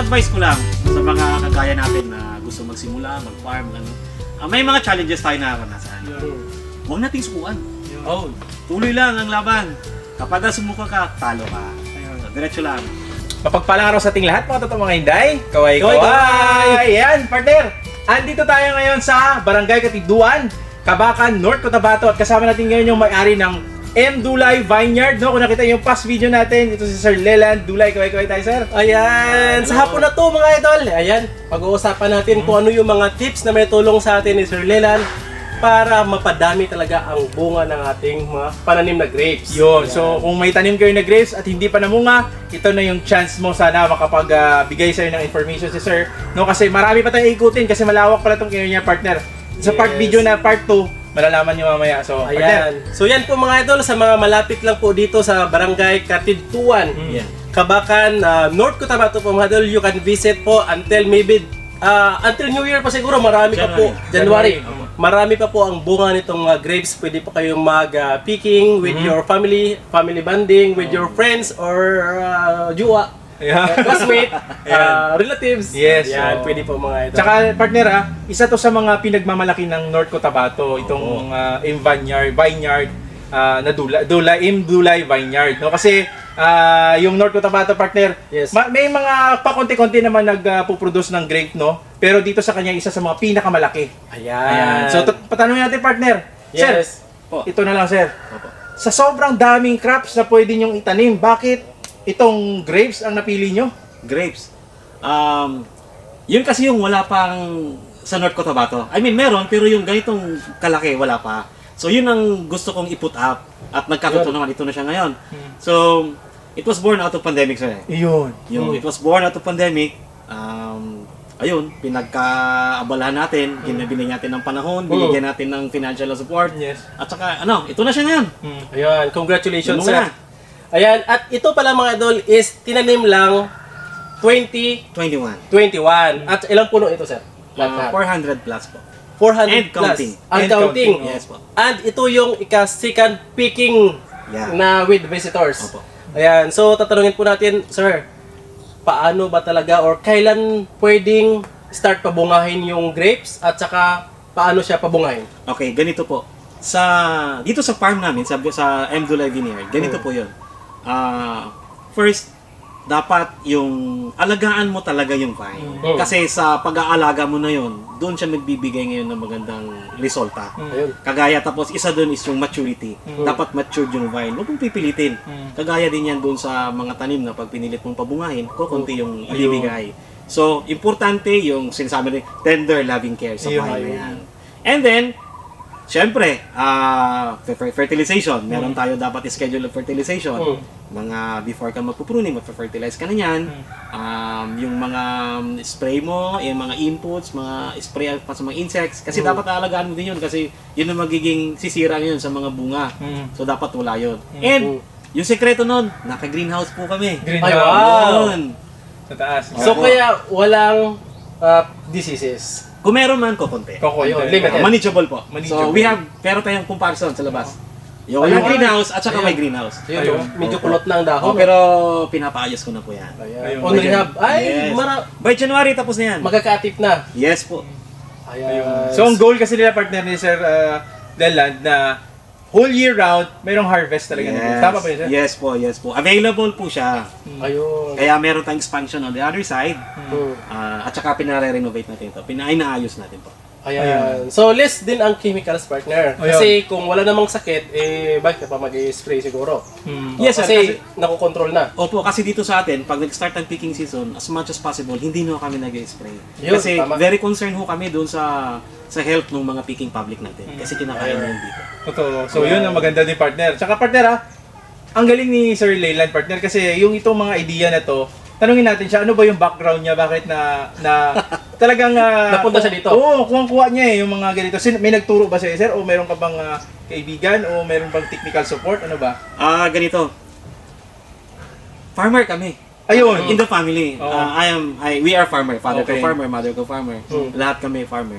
advice ko lang sa mga kagaya natin na gusto magsimula, mag-farm, ano. ah, may mga challenges tayo naranasan. Huwag nating sukuan. Oh, Tuloy lang ang laban. Kapag sumuka ka, talo ka. So, diretso lang. Mapagpalang araw sa ating lahat mga totoong mga hinday. Kaway Kaway, kaway! Yan, partner! Andito tayo ngayon sa Barangay Katiduan, Kabakan, North Cotabato at kasama natin ngayon yung may-ari ng M. Dulay Vineyard. No? Kung nakita yung past video natin, ito si Sir Leland Dulay. Kaway kaway tayo, sir. Ayan, sa hapon na to mga idol. Ayan, pag-uusapan natin kung ano yung mga tips na may tulong sa atin ni Sir Leland para mapadami talaga ang bunga ng ating mga pananim na grapes. Yun. Ayan. So, kung may tanim kayo na grapes at hindi pa namunga, ito na yung chance mo sana makapagbigay sa'yo ng information si Sir. No, kasi marami pa tayong ikutin kasi malawak pala itong niya partner. Sa part Yes. video na part 2, malalaman nyo mamaya. So. Ayan. So yan po mga idol sa mga malapit lang po dito sa Barangay Katidtuan. Mm. Yeah. Kabakan, uh, North Cotabato po mga idol. You can visit po until maybe uh, until New Year pa siguro marami pa po. January. January. January. Marami pa po ang bunga nitong uh, grapes. Pwede po kayong mag-picking with Mhm. your family, family bonding with your friends or uh, juwa, Ayan. classmate, uh, relatives. Yes, Yan, oo. pwede po mga idol. Tsaka partner ah, isa to sa mga pinagmamalaki ng North Cotabato, itong uh, M Vineyard, Vineyard ah, na Dula, Dula, M Dulay Vineyard. No? Kasi ah, yung North Cotabato partner, Yes. ma- may mga pakonti-konti naman nagpo-produce ng grape, no? Pero dito sa kanya, isa sa mga pinakamalaki. Ayan. So, t- patanungin natin partner. Sir, yes. Po. ito na lang sir. Opo. Sa sobrang daming crops na pwede nyong itanim, bakit itong grapes ang napili nyo? Grapes. Um, yun kasi yung wala pang sa North Cotabato. I mean, meron, pero yung ganitong kalaki, wala pa. So, yun ang gusto kong i-put up. At nagkatotoo naman, ito na siya ngayon. So, it was born out of pandemic, sir. Iyon. Yung it was born out of pandemic, um, ayun, pinagkaabalahan natin, ginabili natin ng panahon, binigyan natin ng financial support. Yes. At saka, ano, ito na siya ngayon. Ayan, congratulations Ano sir. Ayan, at ito pala mga idol is tinanim lang 2021. 21. At ilang puno ito sir? Uh, Lahat 400 plus po. 400 and plus. counting. And, And counting. counting, Yes po. And ito yung ika-second picking Yeah. na with visitors. Opo. Ayan, so tatanungin po natin, sir, paano ba talaga or kailan pwedeng start pabungahin yung grapes at saka paano siya pabungahin? Okay, ganito po. Sa dito sa farm namin, sa sa M. Dulay Vineyard, ganito Mm. po 'yon. Ah, first dapat yung alagaan mo talaga yung vine. Mm. Kasi sa pag-aalaga mo na 'yon, doon siya magbibigay ngayon ng magandang resulta. Ayun. Kagaya tapos isa doon is yung maturity. Mm. Dapat matured yung vine. Huwag mong pipilitin. Kagaya din yan doon sa mga tanim na pag pinilit mong pabungahin, kukunti yung ibibigay. So, importante yung sinasabi rin, tender loving care sa vine na yan. And then, Siyempre, ah, fer- fertilization. Meron tayo dapat schedule of fertilization. Mm. Mga before ka magpupruning, magfe-fertilize ka na yan. Um, yung mga um, spray mo, yung mga inputs, mga spray pa sa mga insects. Kasi dapat aalagaan mo din yun kasi yun ang magiging sisira yun sa mga bunga. Mm. So dapat wala yun. And yung sekreto nun, naka-greenhouse po kami. Greenhouse. Ay, wow. Sa taas. So Opo. kaya walang uh, diseases. Kung meron man, kukunti. Koko, Ayun, yun. limited. Uh, manageable po. Manageable. So we have, pero tayong comparison sa labas. Yung Ayun. greenhouse at saka may greenhouse. So, yun, Ayun. medyo kulot na ang dahon. Oh, pero pinapaayos ko na po yan. Ayun. On rehab. Ay, Yes. mara By January tapos na yan. magkakaatip na. Yes po. Ayan. So, ang goal kasi nila partner ni Sir uh, Deland na whole year round, mayroong harvest talaga. nito. Tama ba yun? Yes po, yes po. Available po siya. Ayun. Kaya meron tayong expansion on the other side. Hmm. Ah, at saka pinare-renovate natin ito. Pinainaayos natin po. Ayan. So, less din ang chemicals partner. Ayun. Kasi kung wala namang sakit, eh, bakit pa mag-spray siguro? Mm. Yes, sir, kasi, kasi- nakokontrol na. Opo, kasi dito sa atin, pag nag-start ang picking season, as much as possible, hindi na kami nag-spray. Yun, Kasi tama. very concerned ho kami doon sa sa health ng mga picking public natin. Kasi kinakain yun dito. Totoo. So, yun ang maganda din partner. Tsaka partner ha, ang galing ni Sir Leyland partner kasi yung itong mga idea na to, tanungin natin siya, ano ba yung background niya, bakit na, na talagang... ah, Napunta siya dito? Oo, kuha-kuha niya eh, yung mga ganito. Sin- May nagturo ba sa'yo, sir? O meron ka bang ah, kaibigan? O meron bang technical support? Ano ba? Ah, ganito. Farmer kami. Ayun. In the family. Oo. Ah, I am I we are farmer. Father Okay. ko farmer, mother ko farmer. Mm. Lahat kami farmer.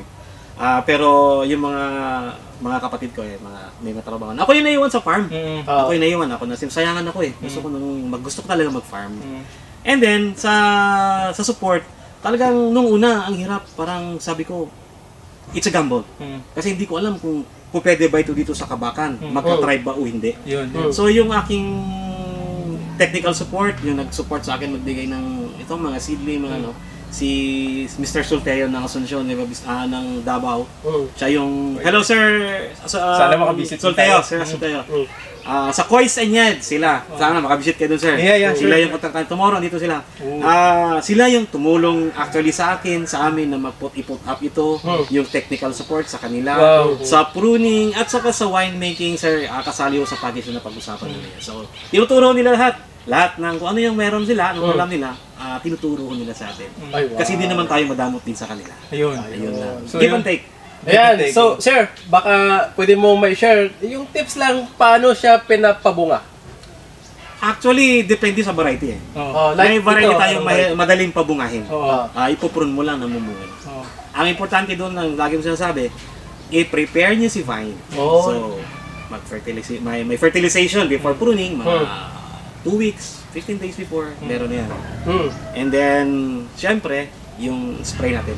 Ah, pero yung mga mga kapatid ko eh, mga may matrabaho. Ako yung naiwan sa farm. Mm. Ako yung naiwan ako na sayangan ako eh. Gusto ko nung mag gusto ko talaga mag-farm. Mm. And then, sa sa support, talagang nung una, ang hirap. Parang sabi ko, it's a gamble. Hmm. Kasi hindi ko alam kung, kung pwede ba ito dito sa Kabakan. Hmm. Magka-tribe ba o hindi. Yun. Hmm. So yung aking technical support, yung nag-support sa akin magbigay ng itong mga seedling, mga ano, si Mr. Sulteo ng Asuncion, di ba, ah, ng Davao. Mm. Siya yung, hello sir, sa, Sana makabisit Sulteo, tayo. sir Sulteo. Mm. Ah, sa Kois and Yed, sila. Sana makabisit kayo dun, sir. Yeah, yeah, sila sure. yung kontaktan. Tomorrow, dito sila. Ah, sila yung tumulong actually sa akin, sa amin na mag-put iput up ito, Hmm. yung technical support sa kanila, Wow. sa pruning, at saka sa winemaking, sir, ah, kasali ko sa package na pag-usapan nila. So, tinuturo nila lahat. Lahat ng kung ano yung meron sila, anong alam nila, ah, tinuturo ko nila sa atin. Ay, wow. Kasi hindi naman tayo madamot din sa kanila. Ayun. Ayun lang. So, Give yun. and take. Ayan, Take. so sir, baka pwede mo may share yung tips lang paano siya pinapabunga. Actually, depende sa variety eh. Oo. Oh, May variety ito, tayong ano, may- madaling pabungahin. Oo. Ah, ipuprune mo lang, namumunga. Oo. Ang importante doon, ang lagi mo sinasabi, i-prepare niyo si vine. Oh. So, mag-fertilize, may, may fertilization before pruning, mga Hmm. 2 weeks, 15 days before, meron na yan. Hmm. And then, syempre, yung spray natin.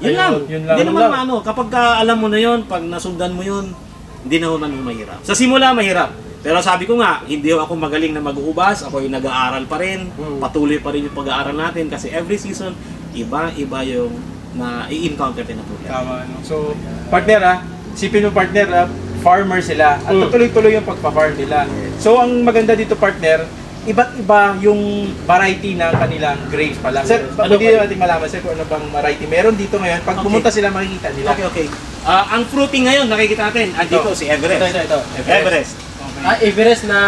Yun Ayun, lang. yun lang. Hindi Yun naman lang. maano, kapag ka alam mo na yun, pag nasundan mo yun, hindi na naman mahirap. Sa simula, mahirap. Pero sabi ko nga, hindi ako magaling na mag-uubas, ako yung nag-aaral pa rin, Hmm. patuloy pa rin yung pag-aaral natin kasi every season, iba-iba yung na i-encounter din na problema. Tama. No? So, partner ah, sipin mo partner ah, farmer sila at Mm. tuloy-tuloy yung pagpa-farm nila. So, ang maganda dito partner, iba't iba yung variety ng kanilang grapes pala. Sir, Ano pwede natin malaman sir kung ano bang variety meron dito ngayon. Pag Okay. pumunta sila makikita nila. Okay, okay. Ah, ang fruiting ngayon, nakikita natin, andito Ito. si Ito, Everest. ito, ito. Everest. Okay. Ah, Everest na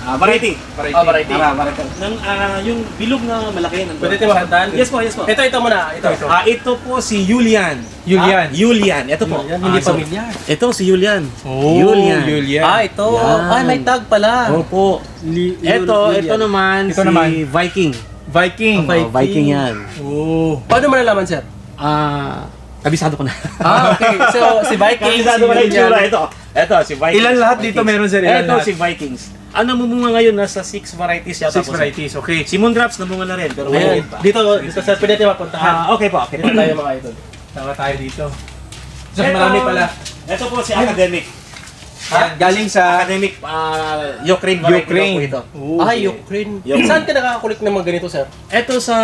Ah, variety. variety. Ah, variety. Ah, variety. Nang, ah, yung bilog na malaki. nandun. Pwede tayo makantahan? Yes po, yes po. Ito, ito muna. Ito. Ito, ito. Ah, ito po si Julian. Julian. Ah, Julian. Ito po. Julian, hindi Ah, so- pamilyar. Ito si Julian. Oh, Julian. Julian. Ah, ito. Yan. Ay, may tag pala. Opo. Li- Ito, Julian. ito naman Ito si naman. Viking. Viking. Okay. Oh, Viking yan. Oh. Paano mo nalaman, sir? Ah, kabisado ko na. Ah, okay. So, si Viking, si kabisado ko na yung Julian. tsura. Ito. Ito, si Vikings. Ilan lahat dito Vikings. meron, sir? Ilan lahat? si Vikings. Ano mumunga ngayon? Nasa 6 varieties yata Six po, sir. varieties, okay. Si Moondrops namunga na rin, pero Ayan. maliit pa. Dito, dito, sir. Pwede tayo mapuntahan. Ah, okay po, okay. Dito tayo mga idol. Tama tayo dito. So, Ito- marami pala. Ito po si Academic. Yan, galing sa Academic uh, Ukraine variety Ukraine. po ito. Oh. Ay, Ukraine. Ukraine. Saan ka nakakakulik ng mga ganito, sir? Ito sa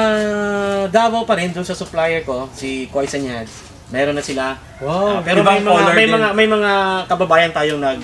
Davao pa rin, doon sa supplier ko, si Koy Sanyad. Meron na sila. Wow. Ah, pero may mga may mga may mga kababayan tayong nag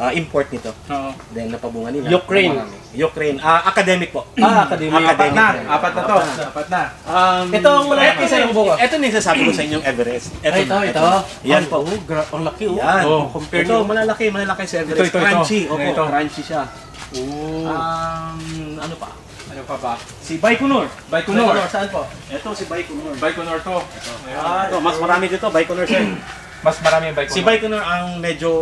ah, import nito. Oo. Then napabunga nila. Ukraine. Ukraine. Ah, academic po. Ah, academic. Apat na. Apat na to. Apat na. Um, Ito ang malaki ito- sa iyong bunga. Ito na yung sasabi ko sa inyong Everest. Ito, Ay, ito, na, ito. Yan po. oh, gra- ang laki, oh. Yan. Oh, compare ito, nyo. malalaki, malalaki sa Everest. Ito, ito, ito. crunchy. Opo, Ito. crunchy siya. Oh. Um, ano pa? Ano pa ba? Si Baikonur. Baikonur. Saan po? Ito si Baikonur. Baikonur to. Ah, ito, mas marami dito, Baikonur siya. Mas marami yung Baikonur. si Baikonur ang medyo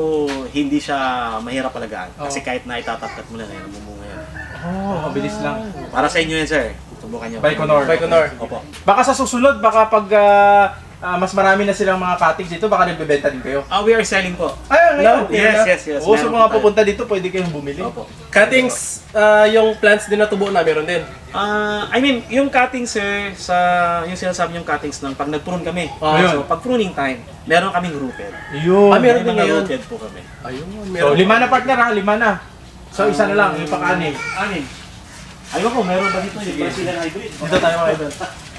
hindi siya mahirap palagaan. Oo. Kasi kahit na itatapkat mo lang, yan, namumunga yan. Oh, mabilis lang. Para sa inyo yan, sir. Subukan nyo. Baikonur. Baikonur. Opo. Baka sa susunod, baka pag ah, ah, mas marami na silang mga cuttings dito, baka nagbebenta din kayo. Ah, we are selling po. Ay, ngayon. No? Yes, yes, yes. Oo, so Meron mga po tayo. pupunta dito, pwede kayong bumili. Opo. Cuttings, ah, yung plants din na tubo na meron din. Ah, I mean, yung cuttings sir, sa yung sinasabi yung cuttings ng pag nag-prune kami. Ah, so, pag pruning time, meron kaming rooted. Yun. Ah, meron din mga ngayon. rooted po kami. Ayun, So, lima na partner ha, lima na. So, isa na lang, yung pang-anim. Anin? Ayun ko, meron ba dito yung Brazilian hybrid? Dito tayo mga idol.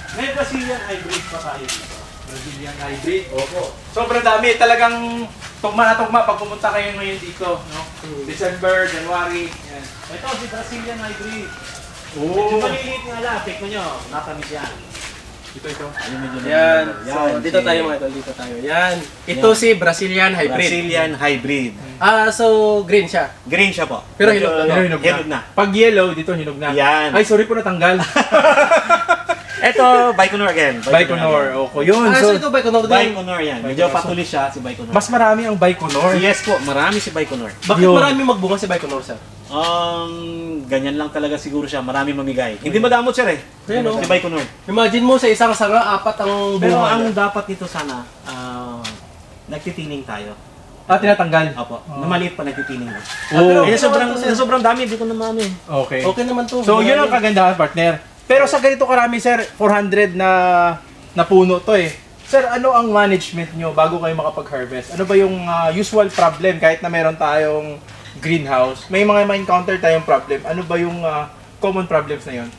May Brazilian hybrid pa tayo dito. Brazilian hybrid. Opo. Sobrang dami. Talagang tugma na tugma pag pumunta kayo ngayon dito. No? December, January. Yan. Ito, si Brazilian hybrid. Oo. Yung maliliit nga lang, take mo nyo, natamis yan. Ito, ito. Ayun, medyo Yan. So, dito tayo mga idol. Dito tayo. Yan. Ito Yan. si Brazilian hybrid. Brazilian hybrid. Ah, so green siya. Green siya po. Pero Medyo- hinog na, no? Pero hinog na. Hinog na. Pag yellow, dito hinog na. Yan. Ay, sorry po natanggal. Ito, Baikonur again. Baikonur. Okay, yun. Ah, so So, ito ba ito din? Baikonur yan. Medyo Baikonur. patulis siya si Baikonur. mas marami ang Baikonur. Yes po, marami si Baikonur. Bakit Yun. marami magbunga si Baikonur, sir? Um, ganyan lang talaga siguro siya. Marami mamigay. Hindi madamot siya eh. Ayun, oh. Si Baikonur. Imagine mo sa isang sanga, apat ang bunga. Pero ang dapat dito sana, ah, nagtitining tayo. Ah, tinatanggal. Opo. Na maliit pa nagtitining na. Oh. Eh, sobrang, sobrang dami, hindi ko na maano eh. Okay. Okay naman to. So, yun ang kagandahan, partner. Pero sa ganito karami, sir, 400 na na puno to eh. Sir, ano ang management nyo bago kayo makapag-harvest? Ano ba yung ah, usual problem kahit na meron tayong greenhouse? May mga ma-encounter tayong problem. Ano ba yung ah, common problems na yon?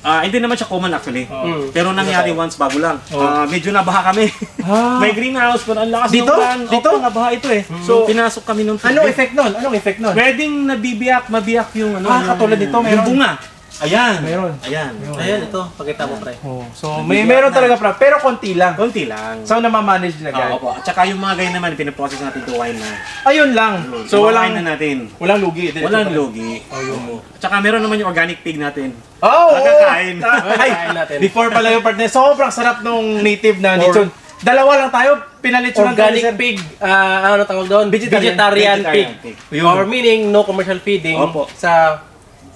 Ah, hindi naman siya common actually. Oo. Mm. Pero nangyari once bago lang. Oo. Ah, medyo nabaha kami. Ah. May greenhouse pero ang lakas Dito? ng ulan. Dito? Opo, nabaha ito eh. So, So, pinasok kami nung tubig. Anong effect nun? Anong effect nun? Pwedeng nabibiyak, mabiyak yung ano. Ah, yung- katulad nito, meron. Yung bunga. Ayan. Meron. Ayan. Ayan, ito. Pakita mo, pre. Oh, so may meron talaga problem, pero konti lang. Konti lang. So namamanage na Ah, guys. opo. At saka yung mga ganyan naman, pinaprocess natin to wine na. Ayun lang. So Iwawain walang na natin. walang lugi. Walang lugi. Oh, At saka meron naman yung organic pig natin. Oh, Nakakain. Nakakain natin. Before pala yung partner, sobrang sarap nung native na lechon. Dalawa lang tayo, pinalechon Organic pig, ah, ano tawag doon? Vegetarian. Vegetarian, Vegetarian pig. pig. Yun. Or meaning, no commercial feeding Opo. sa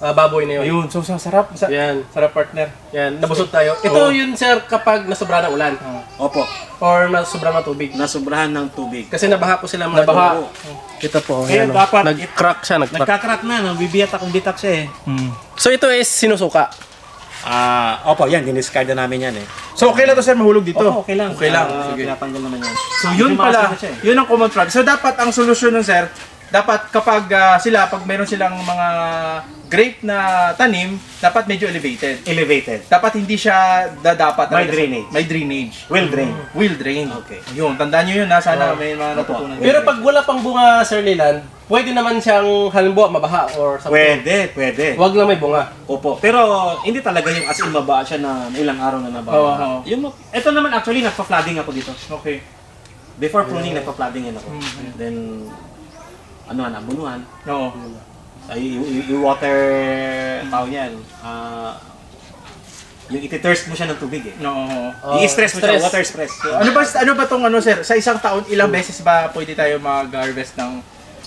ah, baboy na yun. Ayun, so sa sarap. Sa, Yan. Sarap partner. Yan, nabusog tayo. Ito Oo. yun, sir, kapag nasobra ng ulan. Opo. Or nasobra ng tubig. Nasobrahan ng tubig. Kasi nabaha po sila mga Nabaha. ito. Ito po. Kaya Ayan, oh. dapat- Nag-crack siya, nag-crack. Nagkakrak na, no? bibiyat akong bitak siya eh. Hmm. So ito is sinusuka. Ah, opo, yan, diniscard na namin yan eh. So okay lang to sir, mahulog dito. Opo, okay lang. Okay lang. Ah, Sige. Tinatanggal naman yan. So yun pala, siya eh. yun ang common problem. So dapat ang solusyon nun sir, dapat kapag ah, sila, pag meron silang mga grape na tanim, dapat medyo elevated. Elevated. Dapat hindi siya dadapat. May drainage. May drainage. Well drained. Will drain. Okay. Yun, tandaan nyo yun ha. Sana Oh. may mga natutunan. Pero pag wala pang bunga, Sir Lilan, pwede naman siyang halimbawa mabaha or something. Pwede, pwede. Huwag lang may bunga. Opo. Pero hindi talaga yung as in mababa siya na ilang araw na nabaha. Oo, oo. Yung, ito naman actually, nagpa-flooding ako dito. Okay. Before pruning, nagpa-flooding yan ako. Mhm. Then, ano na, bunuan. Oo. Ay, yung water, tao yan. Ah, yung iti-thirst mo siya ng tubig eh. No. Oh, I-stress mo siya, stress. water stress. Ano ba ano ba tong ano sir? Sa isang taon ilang beses ba pwede tayo mag-harvest ng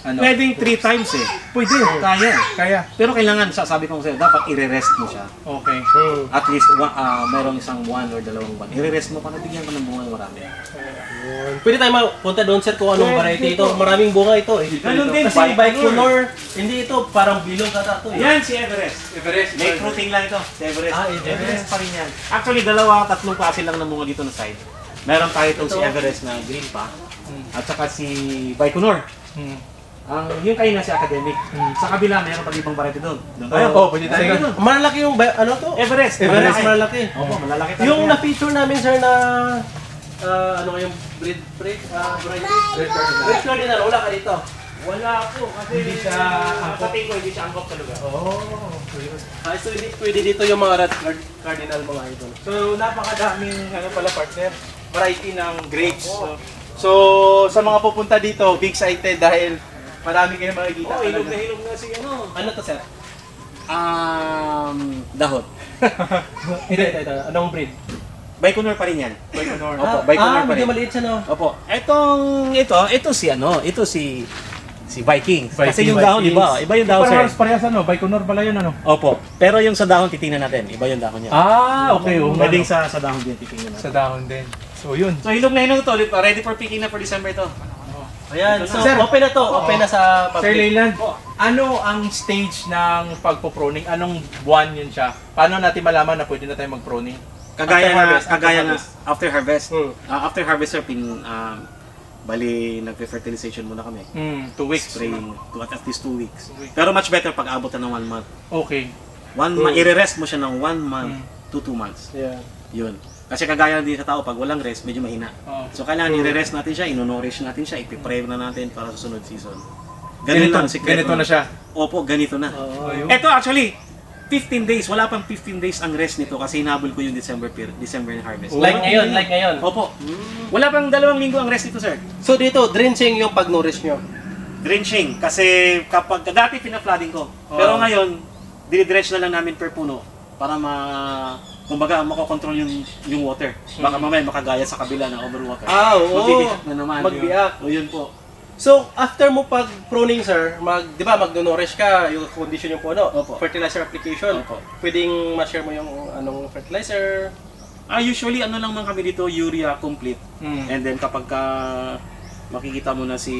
ano? Pwedeng three times eh. Pwede. Kaya. Kaya. Pero kailangan, sa- sabi ko sa'yo, dapat i-rest mo siya. Okay. Hmm. At least, wa, ah, mayroong isang buwan or dalawang buwan. I-rest mo para bigyan ka ng bunga marami. Pwede tayo mapunta doon, sir, kung anong variety ito. Maraming bunga ito eh. Ganun din Kasi si bicolor, hindi ito parang bilog kata ito eh. Yan si Everest. Everest. May fruiting lang ito. Si Everest. Ah, Everest. pa rin yan. Actually, dalawa, tatlong klase lang ng bunga dito na side. Meron tayo itong si. Everest na green pa. At saka si Baikonur. Hmm. Ang yung kayo na si academic. Sa kabila, mayroon pag ibang variety doon. Doon tayo. Oh, pwede tayo doon. Malalaki yung, ba- ano to? Everest. Everest, malalaki. Opo, malalaki talaga Yung yan. na-feature namin, sir, na ah, ano yung breed, breed, ah, variety? Red cardinal. Red cardinal, wala ka dito. Wala po. Kasi Hindi siya angkop. Sa tingin ko, hindi siya angkop talaga. Oh. Ah, so hindi pwede dito yung mga red card- cardinal mga idol. So napakadaming ano pala partner, variety ng grapes. So, so sa mga pupunta dito, big excited dahil marami kayong makikita. Oh, hilog na hilog na si ano. Ano to, sir? Um, dahot. Hindi, ito, ito. Anong breed? Baikonur pa rin yan. Baikonur. Opo, ah, Baikonur ah, pa medyo rin. maliit siya, no? Opo. Etong, ito, ito si ano, ito si si Viking. Kasi yung dahon, di ba? Iba yung dahon, sir. parehas ano, Baikonur pala yun ano. Opo. Pero yung sa dahon, titingnan natin. Iba yung dahon niya. Ah, okay. Oh, Pwedeng sa, sa dahon din titingnan sa natin. dahon din. So yun. So, hilog na hilog to. Ready for picking na for December to. Ayan, so Sir. open na to. Open na sa Sir public. Leyland, ano ang stage ng pagpo-pruning? Anong buwan yun siya? Paano natin malaman na pwede na tayo mag-pruning? Kagaya After na, harvest, after kagaya na, harvest. after harvest. Hmm. Ah, after harvest, sir, pin, um, bali, nagpe-fertilization muna kami. Hmm, two weeks. Spraying to at least two weeks. Two weeks. Pero much better pag abot na ng one month. Okay. One Hmm. month, i-rest mo siya ng one month Hmm. to two months. Yeah. Yun. Kasi kagaya din sa tao, pag walang rest, medyo mahina. Oh. So kailangan i-rest natin siya, ino-nourish natin siya, ipiprepare na natin para sa sunod season. Ganun Ganito, lang, sikreto ganito na siya. Opo, ganito na. Ayun. Ito actually, 15 days, wala pang 15 days ang rest nito kasi hinabol ko yung December period, December harvest. Like ngayon, like ngayon. Opo. Wala pang dalawang linggo ang rest nito, sir. So dito, drenching yung pag-nourish nyo. Drenching. Kasi kapag, dati pina-flooding ko. Pero Oo. ngayon, dinidrench na lang namin per puno para ma kumbaga makokontrol yung yung water. Baka mamaya makagaya sa kabila ng overwater. Ah, oo. Magbibiyak na naman. Magbiyak. O yun po. So, after mo pag pruning, sir, mag, di ba, mag-nourish ka, yung condition yung puno, Opo. fertilizer application, Opo. pwedeng ma-share mo yung anong fertilizer. Ah, usually ano lang man kami dito, urea complete. Hmm. And then kapag ka makikita mo na si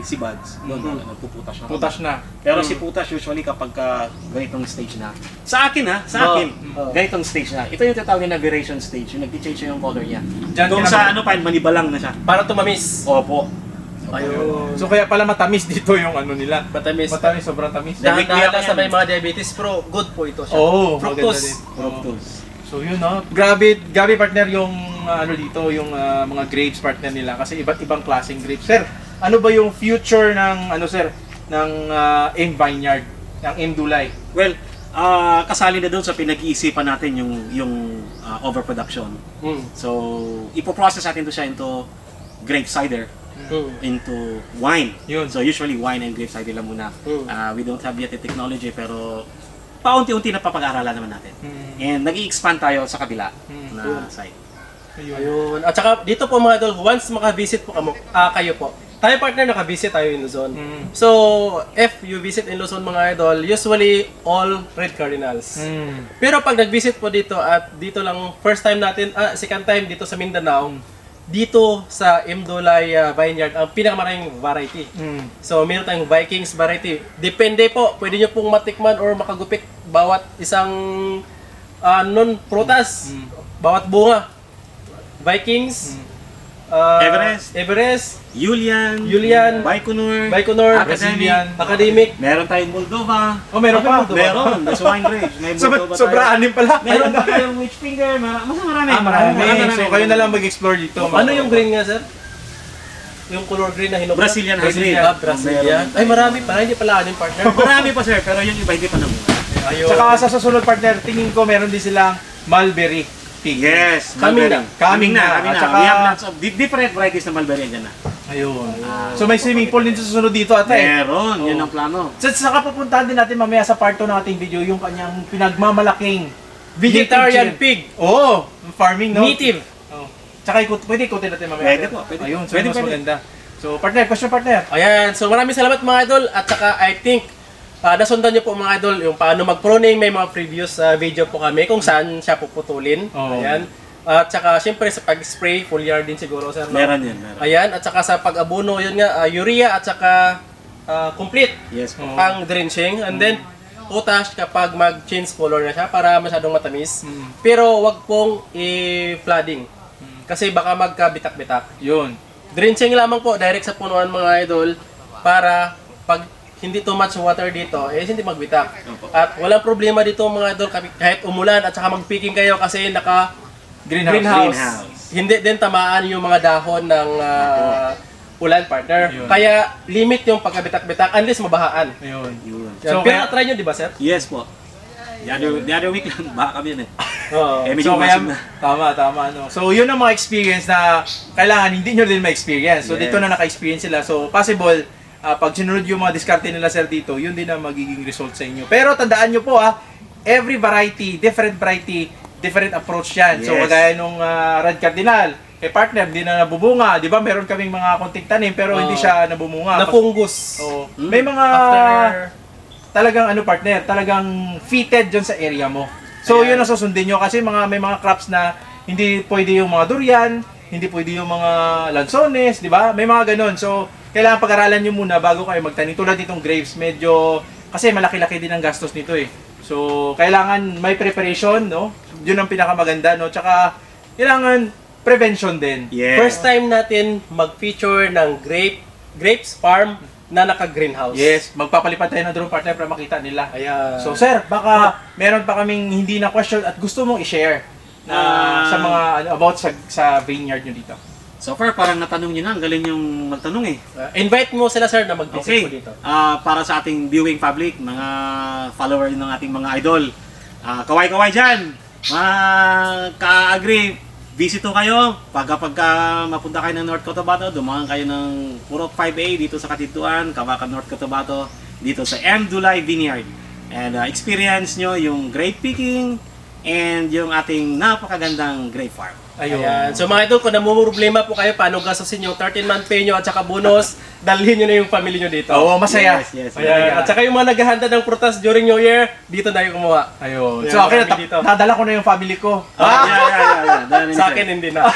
si Buds, doon Mhm. na nagpuputas na. Putas na. Pero Mm. si Putas usually kapag ka ganitong stage na. Sa akin ha, sa Oo. akin, Oo. ganitong stage na. Ito yung tatawagin na aberration stage, yung nag-change yung color niya. Diyan Kung ka sa ano pa, manibalang na siya. Para tumamis. Opo. Ayun. So kaya pala matamis dito yung ano nila. Matamis. Matamis, sobrang tamis. Dahil- yan. sa may mga diabetes pro, good po ito siya. Oo, maganda Fructose. Fructose. So yun no. Grabe, grabe partner yung uh, ano dito, yung uh, mga grapes partner nila kasi iba't ibang klaseng grapes. Sir, ano ba yung future ng ano sir ng uh, M Vineyard, ng M Dulay? Well, ah kasali na doon sa pinag-iisipan natin yung yung ah, overproduction. Mm. So, ipoprocess natin to siya into grape cider, Mm. into wine. Yun. So, usually wine and grape cider lang muna. Mm. Ah, we don't have yet the technology pero paunti-unti na papag-aralan naman natin. Mm. And nag expand tayo sa kabila Mm. na Cool. side. Ayun. Ayun. At saka dito po mga idol, once maka-visit po kamo, ah, kayo po. Tayo partner naka-visit tayo in Luzon. Mm. So, if you visit in Luzon mga idol, usually all red cardinals. Mm. Pero pag nag-visit po dito at dito lang first time natin, ah, second time dito sa Mindanao, dito sa Imdolay ah, Vineyard ang pinakamaraming variety. Mm. So, meron tayong Vikings variety. Depende po, pwede nyo pong matikman or makagupit bawat isang ah, non-prutas, Mm. bawat bunga. Vikings, ah, Everest. Everest, Julian, Julian, Baikonur, Baikonur, Academic, Brazilian. Academic. meron tayong Moldova. Oh, meron pa. Moldova. Meron, that's wine grapes. May So, Moldova sobra tayo. anim pala. Meron pa tayong witch finger, ma- mas marami. Ah, marami. marami. So, kayo na lang mag-explore dito. Ano yung green nga, sir? Yung color green na hinubra? Brazilian Brazilian. hybrid. Ah, Brazilian. Ay, marami pa. Hindi pala anin partner. Marami pa sir, pero yung iba hindi pa nabuhay. Ayun. Saka sa susunod partner, tingin ko meron din silang mulberry pig. Yes, Coming mulberry. na. Coming na, Coming na. saka- We have lots of di- different varieties na mulberry dyan na. Ayun. Ah. So may swimming pool din sa susunod dito ata eh. Meron, yun ang plano. So saka pupuntahan din natin mamaya sa part 2 ng ating video yung kanyang pinagmamalaking Vegetarian pig. Oo, farming no. Native. Oh. Tsaka ikot, pwede ikutin natin mamaya. Pwede po, pwede. Ayun, so Pwede, mas pwede. maganda. So partner, question partner. Ayan, so maraming salamat mga idol at saka I think ah, nasundan niyo po mga idol yung paano mag-pruning, may mga previous ah, video po kami kung saan siya puputulin. Oo. Ayan. At saka syempre sa pag-spray, foliar din siguro sir. no? Meron yun, meron. Ayan, at saka sa pag-abuno, yun nga, ah, urea at saka ah, complete Yes po. Oo. ang drenching. And then, potash kapag mag-change color na siya para masyadong matamis. Mm. Pero wag pong i-flooding. Kasi baka magkabitak-bitak. Yun. Drenching lamang po, direct sa punuan mga idol, para pag hindi too much water dito, eh hindi magbitak. Opo. At walang problema dito mga idol, kahit umulan at saka mag-picking kayo kasi naka Greenhouse. greenhouse. Greenhouse. Hindi din tamaan yung mga dahon ng ah, ulan partner. Yun. Kaya limit yung pagkabitak-bitak unless mabahaan. Ayun. Yun. So, So, Pero kaya- na-try nyo, di ba sir? Yes po. The other, the other week lang, baka kami yun eh. Oo. Eh, medyo So kaya, masim na. tama, tama. No? So yun ang mga experience na kailangan hindi nyo din ma-experience. So Yes. dito na naka-experience sila. So possible, ah, pag sinunod yung mga diskarte nila sir dito, yun din ang magiging result sa inyo. Pero tandaan nyo po ah, every variety, different variety, different approach yan. So Yes. kagaya nung ah, Red Cardinal, kay partner, hindi na nabubunga. Di ba meron kaming mga konting tanim pero hindi Oo. siya nabumunga. Na fungus. Oo. Mm. May mga After talagang ano partner, talagang fitted dyan sa area mo. So Ayan. yun ang susundin nyo kasi mga may mga crops na hindi pwede yung mga durian, hindi pwede yung mga lansones, di ba? May mga ganun. So kailangan pag-aralan nyo muna bago kayo magtanim. Tulad nitong grapes, medyo kasi malaki-laki din ang gastos nito eh. So kailangan may preparation, no? Yun ang pinakamaganda, no? Tsaka kailangan prevention din. Yes. First time natin mag-feature ng grape grapes farm na naka-greenhouse. Yes, magpapalipad tayo ng drone partner para makita nila. Ayan. So sir, baka meron pa kaming hindi na question at gusto mong i-share na Ah. sa mga ano, about sa sa vineyard nyo dito. So far, parang natanong nyo na, ang galing yung magtanong eh. Uh, invite mo sila sir na mag-visit Okay, po dito. ah, para sa ating viewing public, mga follower ng ating mga idol, ah, kaway-kaway dyan, mga ka-agree, visito kayo. Pag kapag ah, mapunta kayo ng North Cotabato, dumaan kayo ng Purok 5A dito sa Katituan, Kabakan North Cotabato, dito sa M. Dulay Vineyard. And ah, experience nyo yung grape picking, and yung ating napakagandang grape farm. Ayun. Ayan. So mga idol, kung namumroblema po kayo paano gastusin yung 13-month pay nyo at saka bonus, dalhin nyo na yung family nyo dito. Oo, masaya. Yes, yes, Ayan. At saka yung mga naghahanda ng prutas during New Year, dito na yung kumuha. Ayun. So, okay, marami na, dito. nadala ko na yung family ko. Ah, yeah, yeah, yeah, yeah. Sa akin, hindi na.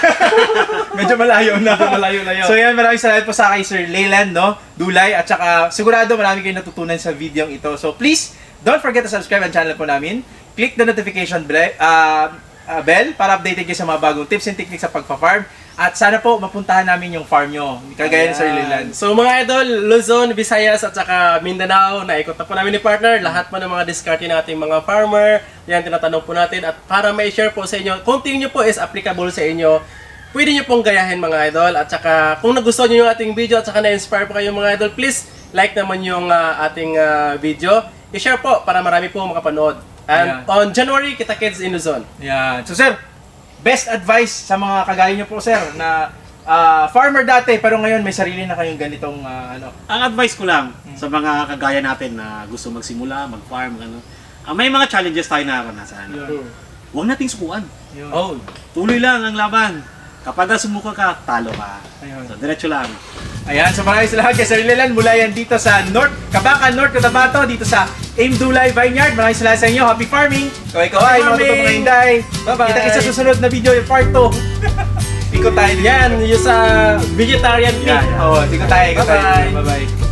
Medyo malayo na. Malayo na yun. So yan, maraming salamat po sa kay Sir Leyland, no? Dulay, at saka sigurado marami kayong natutunan sa video ito. So please, don't forget to subscribe ang channel po namin. Click the notification ble- uh, uh, bell para updated kayo sa mga bagong tips and techniques sa pagpa-farm. At sana po mapuntahan namin yung farm nyo. Kagaya ni Sir Leyland. So mga idol, Luzon, Visayas at saka Mindanao, naikot na po namin ni partner lahat po ng mga discarte nating mga farmer. Yan tinatanong po natin at para may share po sa inyo, kung tingin nyo po is applicable sa inyo, pwede nyo pong gayahin mga idol. At saka kung nagustuhan nyo yung ating video at saka na-inspire po kayo mga idol, please like naman yung ah, ating ah, video. I-share po para marami po makapanood. And Ayan. on January, kita kids in Luzon. Yan. So sir, best advice sa mga kagaya nyo po sir na ah, farmer dati pero ngayon may sarili na kayong ganitong ah, ano. Ang advice ko lang sa mga kagaya natin na gusto magsimula, mag-farm, ano, ah, may mga challenges tayo na naranasan. Yun. Huwag nating sukuan. Yun. Oh, Tuloy lang ang laban. Kapag sumuka ka, talo ka. Ayun. So, diretso lang. Ayan, so maraming salamat kay Sir Leland mula yan dito sa North, Kabakan, North Cotabato, dito sa Aim Dulay Vineyard. Maraming salamat sa inyo. Happy farming! Kaway kaway, Happy mga farming! totoong mga hinday. Bye-bye! Kita kita sa susunod na video, yung part 2. Ikot tayo yan, yung sa vegetarian meat. Yan, oo, ikot tayo, ikot tayo. Bye-bye.